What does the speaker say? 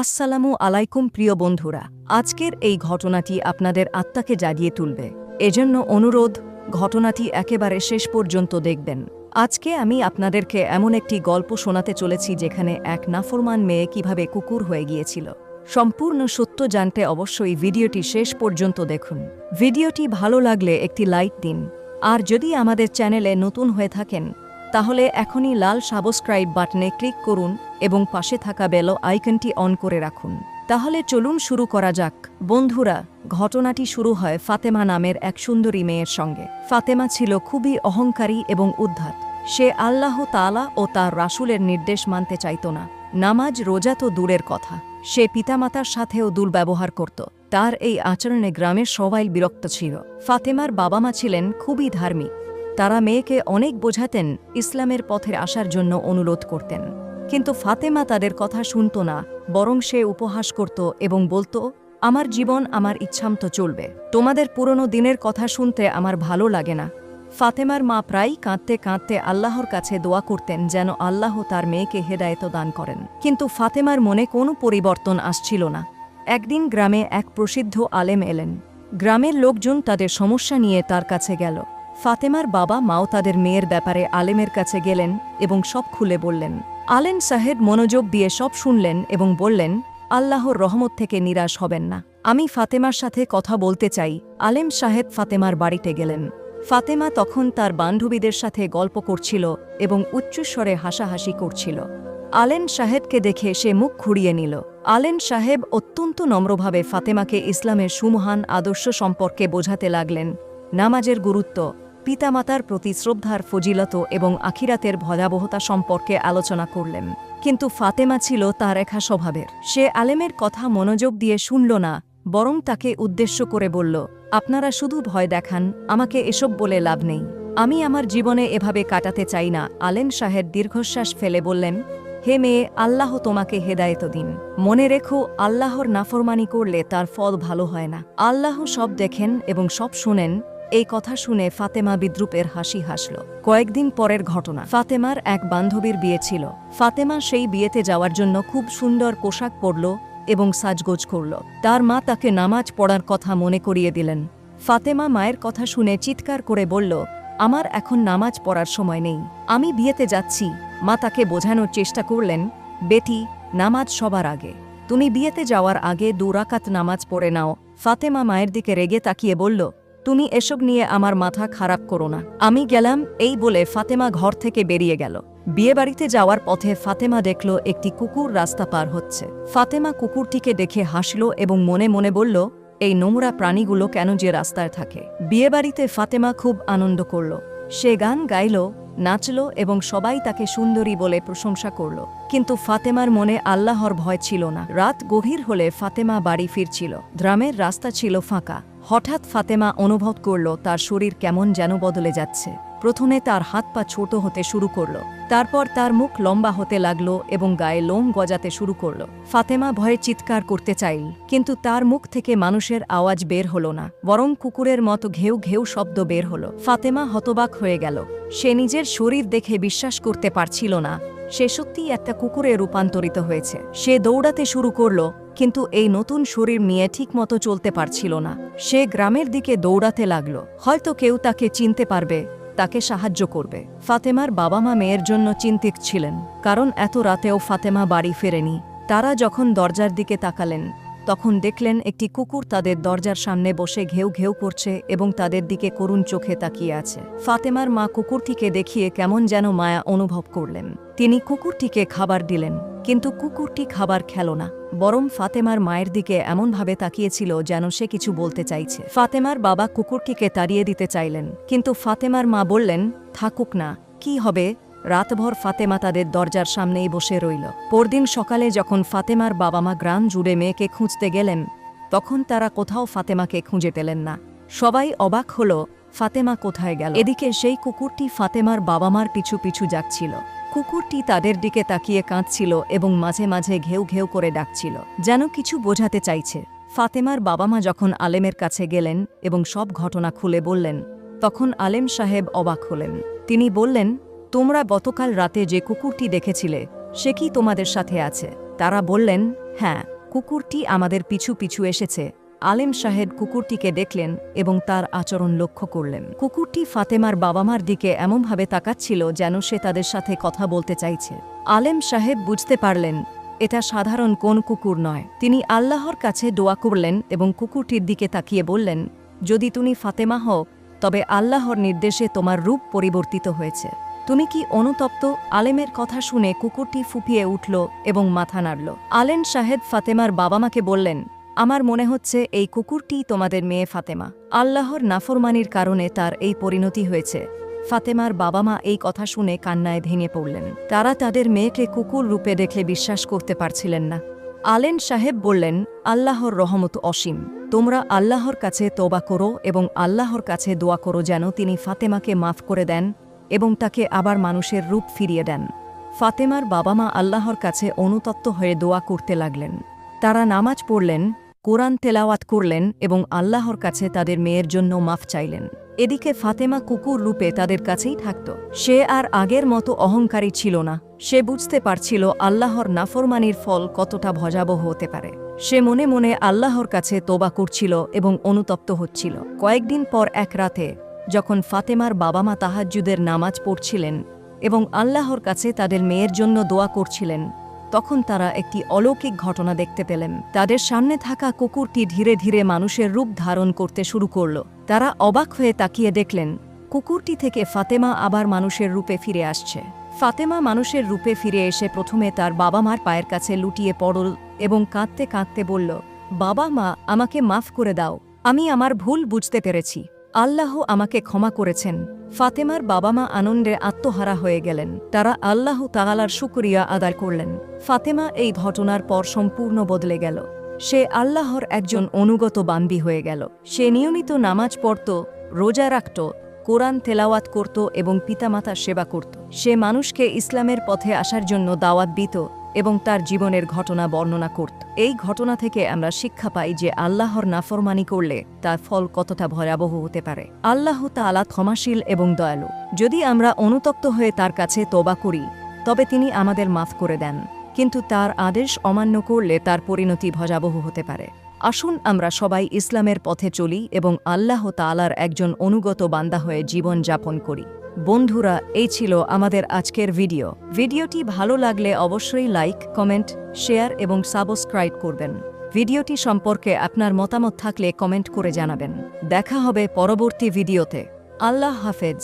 আসসালামু আলাইকুম প্রিয় বন্ধুরা, আজকের এই ঘটনাটি আপনাদের আত্মাকে জাগিয়ে তুলবে। এজন্য অনুরোধ, ঘটনাটি একেবারে শেষ পর্যন্ত দেখবেন। আজকে আমি আপনাদেরকে এমন একটি গল্প শোনাতে চলেছি যেখানে এক নাফরমান মেয়ে কীভাবে কুকুর হয়ে গিয়েছিল। সম্পূর্ণ সত্য জানতে অবশ্যই ভিডিওটি শেষ পর্যন্ত দেখুন। ভিডিওটি ভালো লাগলে একটি লাইক দিন। আর যদি আমাদের চ্যানেলে নতুন হয়ে থাকেন তাহলে এখনই লাল সাবস্ক্রাইব বাটনে ক্লিক করুন এবং পাশে থাকা বেল আইকনটি অন করে রাখুন। তাহলে চলুন শুরু করা যাক। বন্ধুরা, ঘটনাটি শুরু হয় ফাতেমা নামের এক সুন্দরী মেয়ের সঙ্গে। ফাতেমা ছিল খুবই অহংকারী এবং উদ্ধাত সে আল্লাহ তালা ও তার রাসূলের নির্দেশ মানতে চাইত না। নামাজ রোজা তো দূরের কথা। সে পিতামাতার সাথেও দুর্ব্যবহার করত। তার এই আচরণে গ্রামের সবাই বিরক্ত ছিল। ফাতেমার বাবা মা ছিলেন খুবই ধার্মিক। তারা মেয়েকে অনেক বোঝাতেন, ইসলামের পথে আসার জন্য অনুরোধ করতেন। কিন্তু ফাতেমা তাদের কথা শুনত না, বরং সে উপহাস করত এবং বলতো, আমার জীবন আমার ইচ্ছামতো চলবে। তোমাদের পুরনো দিনের কথা শুনতে আমার ভালো লাগে না। ফাতেমার মা প্রায়ই কাঁদতে কাঁদতে আল্লাহর কাছে দোয়া করতেন যেন আল্লাহ তার মেয়েকে হেদায়েত দান করেন। কিন্তু ফাতেমার মনে কোনো পরিবর্তন আসছিল না। একদিন গ্রামে এক প্রসিদ্ধ আলেম এলেন। গ্রামের লোকজন তাদের সমস্যা নিয়ে তার কাছে গেল। ফাতেমার বাবা মাও তাদের মেয়ের ব্যাপারে আলেমের কাছে গেলেন এবং সব খুলে বললেন। আলেন সাহেব মনোযোগ দিয়ে সব শুনলেন এবং বললেন, আল্লাহর রহমত থেকে নিরাশ হবেন না। আমি ফাতেমার সাথে কথা বলতে চাই। আলেম সাহেব ফাতেমার বাড়িতে গেলেন। ফাতেমা তখন তার বান্ধবীদের সাথে গল্প করছিল এবং উচ্চস্বরে হাসাহাসি করছিল। আলেন সাহেবকে দেখে সে মুখ ঘুরিয়ে নিল। আলেন সাহেব অত্যন্ত নম্রভাবে ফাতেমাকে ইসলামের সুমহান আদর্শ সম্পর্কে বোঝাতে লাগলেন। নামাজের গুরুত্ব, পিতামাতার প্রতি শ্রদ্ধার ফজিলত এবং আখিরাতের ভয়াবহতা সম্পর্কে আলোচনা করলেন। কিন্তু ফাতেমা ছিল তার একা স্বভাবের। সে আলেমের কথা মনোযোগ দিয়ে শুনল না, বরং তাকে উদ্দেশ্য করে বলল, আপনারা শুধু ভয় দেখান, আমাকে এসব বলে লাভ নেই। আমি আমার জীবনে এভাবে কাটাতে চাই না। আলেম সাহেব দীর্ঘশ্বাস ফেলে বললেন, হে মেয়ে, আল্লাহ তোমাকে হেদায়েত দিন। মনে রেখো, আল্লাহর নাফরমানি করলে তার ফল ভালো হয় না। আল্লাহ সব দেখেন এবং সব শুনেন এই কথা শুনে ফাতেমা বিদ্রুপের হাসি হাসল। কয়েকদিন পরের ঘটনা। ফাতেমার এক বান্ধবীর বিয়ে ছিল। ফাতেমা সেই বিয়েতে যাওয়ার জন্য খুব সুন্দর পোশাক পরল এবং সাজগোজ করল। তার মা তাকে নামাজ পড়ার কথা মনে করিয়ে দিলেন। ফাতেমা মায়ের কথা শুনে চিৎকার করে বলল, আমার এখন নামাজ পড়ার সময় নেই। আমি বিয়েতে যাচ্ছি। মা তাকে বোঝানোর চেষ্টা করলেন, বেটি, নামাজ সবার আগে। তুমি বিয়েতে যাওয়ার আগে দুরাকাত নামাজ পড়ে নাও। ফাতেমা মায়ের দিকে রেগে তাকিয়ে বলল তুমি এসব নিয়ে আমার মাথা খারাপ করো না। আমি গেলাম, এই বলে ফাতেমা ঘর থেকে বেরিয়ে গেল। বিয়েবাড়িতে যাওয়ার পথে ফাতেমা দেখল একটি কুকুর রাস্তা পার হচ্ছে। ফাতেমা কুকুরটিকে দেখে হাসল এবং মনে মনে বলল, এই নোংরা প্রাণীগুলো কেন যে রাস্তায় থাকে? বিয়েবাড়িতে ফাতেমা খুব আনন্দ করল। সে গান গাইল, নাচল এবং সবাই তাকে সুন্দরী বলে প্রশংসা করল। কিন্তু ফাতেমার মনে আল্লাহর ভয় ছিল না। রাত গভীর হলে ফাতেমা বাড়ি ফিরছিল। গ্রামের রাস্তা ছিল ফাঁকা। হঠাৎ ফাতেমা অনুভব করল তার শরীর কেমন যেন বদলে যাচ্ছে। প্রথমে তার হাত পা ছোট হতে শুরু করল, তারপর তার মুখ লম্বা হতে লাগল এবং গায়ে লোম গজাতে শুরু করল। ফাতেমা ভয়ে চিৎকার করতে চাইল, কিন্তু তার মুখ থেকে মানুষের আওয়াজ বের হলো না, বরং কুকুরের মতো ঘেউ ঘেউ শব্দ বের হলো। ফাতেমা হতবাক হয়ে গেল, সে নিজের শরীর দেখে বিশ্বাস করতে পারছিল না, সে সত্যিই একটা কুকুরে রূপান্তরিত হয়েছে। সে দৌড়াতে শুরু করল কিন্তু এই নতুন শরীর নিয়ে ঠিকমতো চলতে পারছিল না। সে গ্রামের দিকে দৌড়াতে লাগল। হয়তো কেউ তাকে চিনতে পারবে, তাকে সাহায্য করবে। ফাতেমার বাবা মা মেয়ের জন্য চিন্তিত ছিলেন, কারণ এত রাতেও ফাতেমা বাড়ি ফেরেনি। তারা যখন দরজার দিকে তাকালেন, তখন দেখলেন একটি কুকুর তাদের দরজার সামনে বসে ঘেউ ঘেউ করছে এবং তাদের দিকে করুণ চোখে তাকিয়ে আছে। ফাতেমার মা কুকুরটিকে দেখিয়ে কেমন যেন মায়া অনুভব করলেন। তিনি কুকুরটিকে খাবার দিলেন। কিন্তু কুকুরটি খাবার খেল না। বরং ফাতেমার মায়ের দিকে এমনভাবে তাকিয়েছিল যেন সে কিছু বলতে চাইছে। ফাতেমার বাবা কুকুরটিকে তাড়িয়ে দিতে চাইলেন, কিন্তু ফাতেমার মা বললেন, থাকুক না, কি হবে? রাতভর ফাতেমা তাদের দরজার সামনেই বসে রইল। পরদিন সকালে যখন ফাতেমার বাবা মা গ্রাম জুড়ে মেয়েকে খুঁজতে গেলেন, তখন তারা কোথাও ফাতেমাকে খুঁজে পেলেন না। সবাই অবাক হল, ফাতেমা কোথায় গেল? এদিকে সেই কুকুরটি ফাতেমার বাবা মার পিছু পিছু যাচ্ছিল। কুকুরটি তাদের দিকে তাকিয়ে কাঁদছিল এবং মাঝে মাঝে ঘেউ ঘেউ করে ডাকছিল, যেন কিছু বোঝাতে চাইছে। ফাতেমার বাবা মা যখন আলেমের কাছে গেলেন এবং সব ঘটনা খুলে বললেন, তখন আলেম সাহেব অবাক হলেন। তিনি বললেন, তোমরা গতকাল রাতে যে কুকুরটি দেখেছিলে, সে কি তোমাদের সাথে আছে? তারা বললেন হ্যাঁ কুকুরটি আমাদের পিছু পিছু এসেছে আলেম সাহেব কুকুরটিকে দেখলেন এবং তার আচরণ লক্ষ্য করলেন। কুকুরটি ফাতেমার বাবা মার দিকে এমনভাবে তাকাচ্ছিল যেন সে তাদের সাথে কথা বলতে চাইছে। আলেম সাহেব বুঝতে পারলেন, এটা সাধারণ কোন কুকুর নয়। তিনি আল্লাহর কাছে দোয়া করলেন এবং কুকুরটির দিকে তাকিয়ে বললেন, যদি তুমি ফাতেমা হও, তবে আল্লাহর নির্দেশে তোমার রূপ পরিবর্তিত হয়েছে। তুমি কি অনুতপ্ত? আলেমের কথা শুনে কুকুরটি ফুপিয়ে উঠল এবং মাথা নাড়ল। আলেন সাহেদ ফাতেমার বাবা মাকে বললেন আমার মনে হচ্ছে এই কুকুরটি তোমাদের মেয়ে ফাতেমা। আল্লাহর নাফরমানির কারণে তার এই পরিণতি হয়েছে। ফাতেমার বাবা মা এই কথা শুনে কান্নায় ভেঙে পড়লেন। তারা তাদের মেয়েকে কুকুর রূপে দেখলে বিশ্বাস করতে পারছিলেন না। আলেন সাহেব বললেন, আল্লাহর রহমত অসীম। তোমরা আল্লাহর কাছে তোবা করো এবং আল্লাহর কাছে দোয়া করো যেন তিনি ফাতেমাকে মাফ করে দেন এবং তাকে আবার মানুষের রূপ ফিরিয়ে দেন। ফাতেমার বাবা মা আল্লাহর কাছে অনুতপ্ত হয়ে দোয়া করতে লাগলেন। তারা নামাজ পড়লেন কোরআন তেলাওয়াত করলেন এবং আল্লাহর কাছে তাদের মেয়ের জন্য মাফ চাইলেন। এদিকে ফাতেমা কুকুর রূপে তাদের কাছেই থাকত। সে আর আগের মতো অহংকারী ছিল না। সে বুঝতে পারছিল আল্লাহর নাফরমানির ফল কতটা ভজাবহ হতে পারে। সে মনে মনে আল্লাহর কাছে তোবা করছিল এবং অনুতপ্ত হচ্ছিল। কয়েকদিন পর এক রাতে, যখন ফাতেমার বাবা মা তাহাজ্জুদের নামাজ পড়ছিলেন এবং আল্লাহর কাছে তাদের মেয়ের জন্য দোয়া করছিলেন তখন তারা একটি অলৌকিক ঘটনা দেখতে পেলেন। তাদের সামনে থাকা কুকুরটি ধীরে ধীরে মানুষের রূপ ধারণ করতে শুরু করল। তারা অবাক হয়ে তাকিয়ে দেখলেন, কুকুরটি থেকে ফাতেমা আবার মানুষের রূপে ফিরে আসছে। ফাতেমা মানুষের রূপে ফিরে এসে প্রথমে তার বাবা মার পায়ের কাছে লুটিয়ে পড়ল এবং কাঁদতে কাঁদতে বলল, বাবা মা, আমাকে মাফ করে দাও। আমি আমার ভুল বুঝতে পেরেছি। আল্লাহ আমাকে ক্ষমা করেছেন। ফাতেমার বাবা মা আনন্দে আত্মহারা হয়ে গেলেন। তারা আল্লাহ তাগালার শুকরিয়া আদায় করলেন। ফাতেমা এই ঘটনার পর সম্পূর্ণ বদলে গেল। সে আল্লাহর একজন অনুগত বান্দি হয়ে গেল। সে নিয়মিত নামাজ পড়ত, রোজা রাখত, কোরআন তেলাওয়াত করত এবং পিতামাতার সেবা করত। সে মানুষকে ইসলামের পথে আসার জন্য দাওয়াত দিত এবং তার জীবনের ঘটনা বর্ণনা করত। এই ঘটনা থেকে আমরা শিক্ষা পাই যে আল্লাহর নাফরমানি করলে তার ফল কতটা ভয়াবহ হতে পারে। আল্লাহ তাআলা ক্ষমাশীল এবং দয়ালু। যদি আমরা অনুতপ্ত হয়ে তার কাছে তোবা করি, তবে তিনি আমাদের মাফ করে দেন। কিন্তু তার আদেশ অমান্য করলে তার পরিণতি ভয়াবহ হতে পারে। আসুন আমরা সবাই ইসলামের পথে চলি এবং আল্লাহ তাআলার একজন অনুগত বান্দা হয়ে জীবন যাপন করি। বন্ধুরা, এই ছিল আমাদের আজকের ভিডিও। ভিডিওটি ভালো লাগলে অবশ্যই লাইক কমেন্ট শেয়ার এবং সাবস্ক্রাইব করবেন। ভিডিওটি সম্পর্কে আপনার মতামত থাকলে কমেন্ট করে জানাবেন। দেখা হবে পরবর্তী ভিডিওতে। আল্লাহ হাফেজ।